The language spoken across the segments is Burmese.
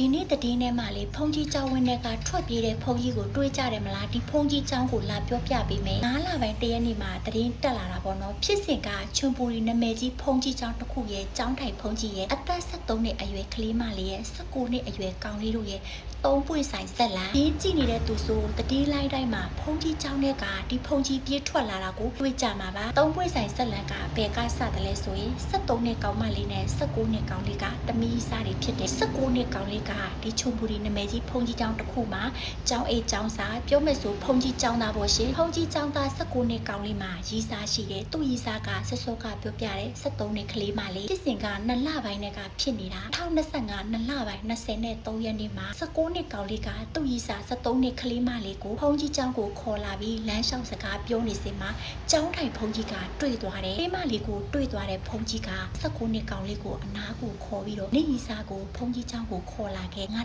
ဒီနေ့တည်င်းထဲမှာလေဖုန်ကြီးကျောင်းဝင်းထဲကထွက်ပြေးတဲ့ဖုန်ကြီးကိုတွေးကြတယ်မလားဒီဖုန်ကြီးကျောင်းကိုလာပြောပြပေးမယ်နားလာပိုင်းတရက်နေ့မှာတည်င်းတက်လာတာပေါ့နော်ဖြစ်စဉ်ကချွန်ပူရီနာမည်ကြီးဖုန်ကြီးကျောင်းတစ်ခုရဲ့ကျောင်းထိုင်ဖုန်ကြီးရဲ့အသက်73နှစ်အရွယ်ကလေးမလေးရဲ့19နှစ်အရွယ်ကောင်လေးတို့ရဲ့သုံးပွင့်ဆိုင်ဆက်လာရင်းကြည့်နေတဲ့သူဆိုတတိလိုက်တိုင်းမှာဖုန်ကြီးကျောင်းထဲကဒီဖုန်ကြီးပြေးထွက်လာတာကိုတွေ့ကြမှာပါသုံးပွင့်ဆိုင်ဆက်လန်ကဘယ်ကစတယ်လဲဆိုရင်73နှစ်ကောင်မလေးနဲ့19နှစ်ကောင်လေးကတမီးစားတွေဖြစ်တယ်19နှစ်ကောင်လေးကဒီချုံပူရီနာမည်ကြီးဖုန်ကြီးကျောင်းတစ်ခုမှာကျောင်းအိတ်ကျောင်းစာပြောမယ်ဆိုဖုန်ကြီးကျောင်းသားပေါ့ရှင်ဖုန်ကြီးကျောင်းသား19နှစ်ကောင်လေးမှာရီးစားရှိတယ်သူ့ရီးစားကဆဆော့ကပြောပြတယ်73နှစ်ကလေးမလေးဖြစ်စဉ်ကနှစ်လပိုင်းနဲ့ကဖြစ်နေတာ2025နှစ်လပိုင်း23ရက်နေ့မှာ19နှစ်ကောင်လေးကသူ့ရီးစား73နှစ်ကလေးမလေးကိုဖုန်ကြီးကျောင်းကိုခေါ်လာပြီးလမ်းလျှောက်စကားပြောနေစဉ်မှာကျောင်းထိုင်ဖုန်ကြီးကတွေ့သွားတယ်လေးမလေးကိုတွေ့သွားတဲ့ဖုန်ကြီးက19နှစ်ကောင်လေးကိုအနားကိုခေါ်ပြီးတော့နေရီးစားကိုဖုန်ကြီးကျောင်းကိုခေါ်လာခဲ့ငါ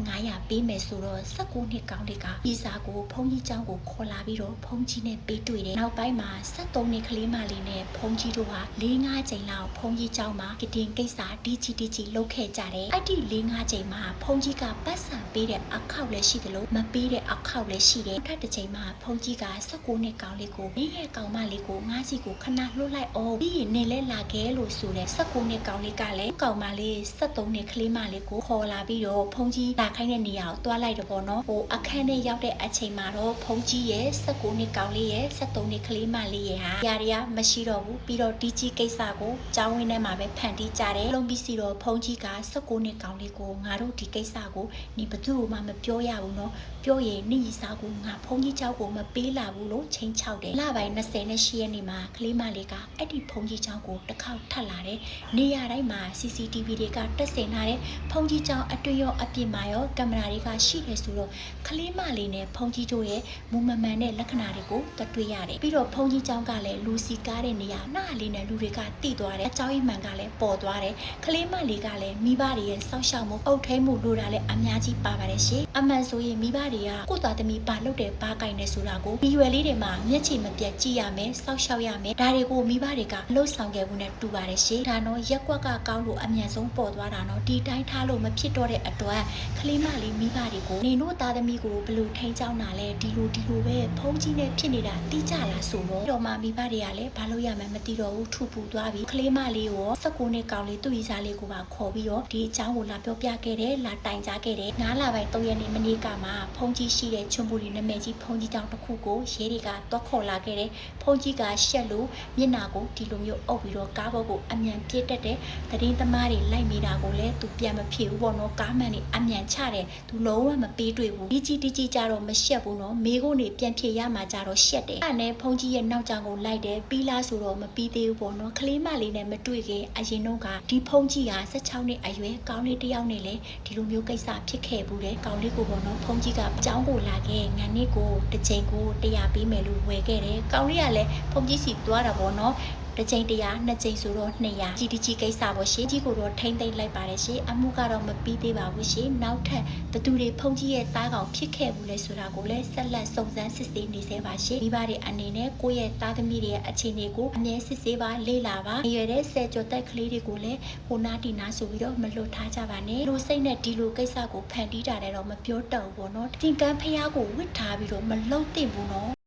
1500ပေးမယ်ဆိုတော့19နှစ်ကောင်လေးကရီးစားကိုဖုန်ကြီးကျောင်းကိုခေါ်လာပြီးတော့ဖုန်ကြီးနဲ့ပေးတွေ့တယ်နောက်ပိုင်းမှာ73နှစ်ကလေးမလေးနဲ့ဖုန်ကြီးတို့ဟာ4-5ချိန်လောက်ဖုန်ကြီးကျောင်းမှာကတင်ကိစ္စဒီချီဒီချီလုပ်ခဲ့ကြတယ်အဲ့ဒီ4-5ချိန်မှာဖုန်ကြီးကပတ်စံ ပေးတဲ့အခောက်လည်းရှိတယ်လို့မပေးတဲ့အခောက်လည်းရှိတယ်ထပ်တစ်ချိန်မှာဖုန်ကြီးက19နှစ်ကောင်လေးကိုနေရဲ့ကောင်မလေးကိုငါးစီကိုခဏလွတ်လိုက်အောင်ပြီးရင်နေလဲလာခဲ့လို့ဆိုတယ်19နှစ်ကောင်လေးကလည်းကောင်မလေး73နှစ်ကလေးမလေးကိုခေါ်လာပြီးတော့ဖုန်ကြီးလာခိုင်းတဲ့နေရာကိုတွားလိုက်တော့ပေါ့နော်ဟိုအခန်းထဲရောက်တဲ့အချိန်မှာတော့ဖုန်ကြီးရဲ့19နှစ်ကောင်လေးရဲ့73နှစ်ကလေးမလေးရဲ့ဟာຢာတွေကမရှိတော့ဘူးပြီးတော့ဒီကြီးကိစ္စကိုကျောင်းဝင်းထဲမှာပဲဖန်တီးကြတယ်လုံးပြီးစီတော့ဖုန်ကြီးက19နှစ်ကောင်လေးကိုငါတို့ဒီကိစ္စကိုနေဘသူ့မှမပြောရဘူးနော်ပြောရင်နေရီစားကိုငါဖုန်ကြီးเจ้าကိုမပေးလာဘူးလို့ချိန်ချောက်တယ်လပိုင်း28ရက်နေ့မှာကလေးမလေးကအဲ့ဒီဖုန်ကြီးเจ้าကိုတစ်ခေါက်ထပ်လာတယ်နေရာတိုင်းမှာ CCTV တွေကတက်ဆင်ထားတဲ့ဖုန်ကြီးเจ้าအတွင်းရောအပြင်မှာရောကင်မရာတွေကရှိတယ်ဆိုတော့ကလေးမလေးနဲ့ဖုန်ကြီးတို့ရဲ့မူမမှန်တဲ့လက္ခဏာတွေကိုတွေ့ရတယ်ပြီးတော့ဖုန်ကြီးเจ้าကလည်းလူစီကားတဲ့နေရာနှာလေးနဲ့လူတွေကတိသွားတယ်အเจ้าအိမ်မှန်ကလည်းပေါ်သွားတယ်ကလေးမလေးကလည်းမိဘတွေရဲ့စောင့်ရှောက်မှုအုပ်ထိန်မှုလိုတာလည်းအများကြီးပါ ါပါတယ်ရှင်အမှန်ဆိုရင်မိဘတွေကကိုယ့်သားသမီးပါလုပ်တယ်ပါကင်တယ်ဆိုတာကိုဒီရွယ်လေးတွေမှာမျက်ခြေမပြတ်ကြည့်ရမယ်စောင့်ရှောက်ရမယ်ဒါတွေကိုမိဘတွေကလှုပ်ဆောင်ခဲ့မှုနဲ့တူပါတယ်ရှင်ဒါတော့ရက်ကွက်ကကောင်းလို့အမြန်ဆုံးပေါ်သွားတာနော်ဒီတိုင်းထားလို့မဖြစ်တော့တဲ့အတွက်ကလေးမလေးမိဘတွေကိုနေတို့သားသမီးကိုဘယ်လိုထိန်းချောင်းတာလဲဒီလိုဒီလိုပဲဖုံးကြီးနဲ့ဖြစ်နေတာတိကျလားဆိုတော့တော့မှမိဘတွေကလည်းဘာလို့ရမှန်းမသိတော့ဘူးထူပူသွားပြီကလေးမလေးကို19နှစ်ကောင်းလေးသူ့ရီစားလေးကိုပါခေါ်ပြီးတော့ဒီအကြောင်းကိုလာပြောပြခဲ့တယ်လာတိုင်ကြားခဲ့တယ်နားလာပိုင်း3ရက်နေ့မနေ့ကမှဖုံးကြီးရှိတဲ့ချွန်ပူရီနာမည်ကြီးဖုံးကြီးတောင်တစ်ခုကိုရဲတွေကတွက်ခေါ်လာခဲ့တယ်ဖုံးကြီးကရှက်လို့မျက်နာကိုဒီလိုမျိုးအုပ်ပြီးတော့ကားဘောက်ကိုအမြန်ပြစ်တက်တယ်တရင်သမားတွေလိုက်မိတာကိုလည်းသူပြန်မဖြစ်ဘူးပေါ့နော်ကားမှန်နေအမြန်ချတယ်သူလုံးဝမပေးတွေ့ဘူးဒီကြီးဒီကြီးကြတော့မရှက်ဘူးနော်မေးခွန်းနေပြန်ဖြေရမှာကြတော့ရှက်တယ်အဲ့နဲ့ဖုံးကြီးရဲ့နောက်ကြောင်ကိုလိုက်တယ်ပြီးလားဆိုတော့မပြီးသေးဘူးပေါ့နော်ကလေးမလေးနဲ့မတွေ့ခင်အရင်တော့ကဒီဖုံးကြီးက16နှစ်အရွယ်ကောင်းလေးတစ်ယောက်နဲ့လေဒီလိုမျိုးကိစ္စဖြစ်ခဲ့ဘူးတဲ့ကောင်းလေးကိုပေါ့နော်ဖုံးကြီးကအကြောင်းကိုလာခဲ့ငန်းနစ်ကိုတစ်ချိန်ကိုတရားပေးမယ်လို့ဝယ်ခဲ့တယ်ကောင်းလေးကလည်းဖုံးကြီးစီသွားတာပေါ့နော် တစ်ချိန်တရားနှစ်ချိန်ဆိုတော့200ကြီးကြီးကိစ္စပေါ့ရှင်ကြီးကိုတော့ထိမ့်သိမ့်လိုက်ပါတယ်ရှင်အမှုကတော့မပြီးသေးပါဘူးရှင်နောက်ထပ်ဘသူတွေဖုန်ကြီးရဲ့တားကောင်ဖြစ်ခဲ့ဘူးလဲဆိုတာကိုလည်းဆက်လက်စုံစမ်းစစ်ဆေးနေသေးပါရှင်မိဘတွေအနေနဲ့ကိုယ့်ရဲ့တားသမီးတွေရဲ့အခြေအနေကိုအမြဲစစ်ဆေးပါလေ့လာပါရွယ်တဲ့ဆယ်ကျော်သက်ကလေးတွေကိုလည်းဟိုနာတီနာဆိုပြီးတော့မလွတ်ထားကြပါနဲ့လူစိတ်နဲ့ဒီလိုကိစ္စကိုဖန်တီးတာလည်းတော့မပြောတော့ဘူးပေါ့နော်တင်ကန်းဖျားကိုဝစ်ထားပြီးတော့မလုံသင့်ဘူးနော်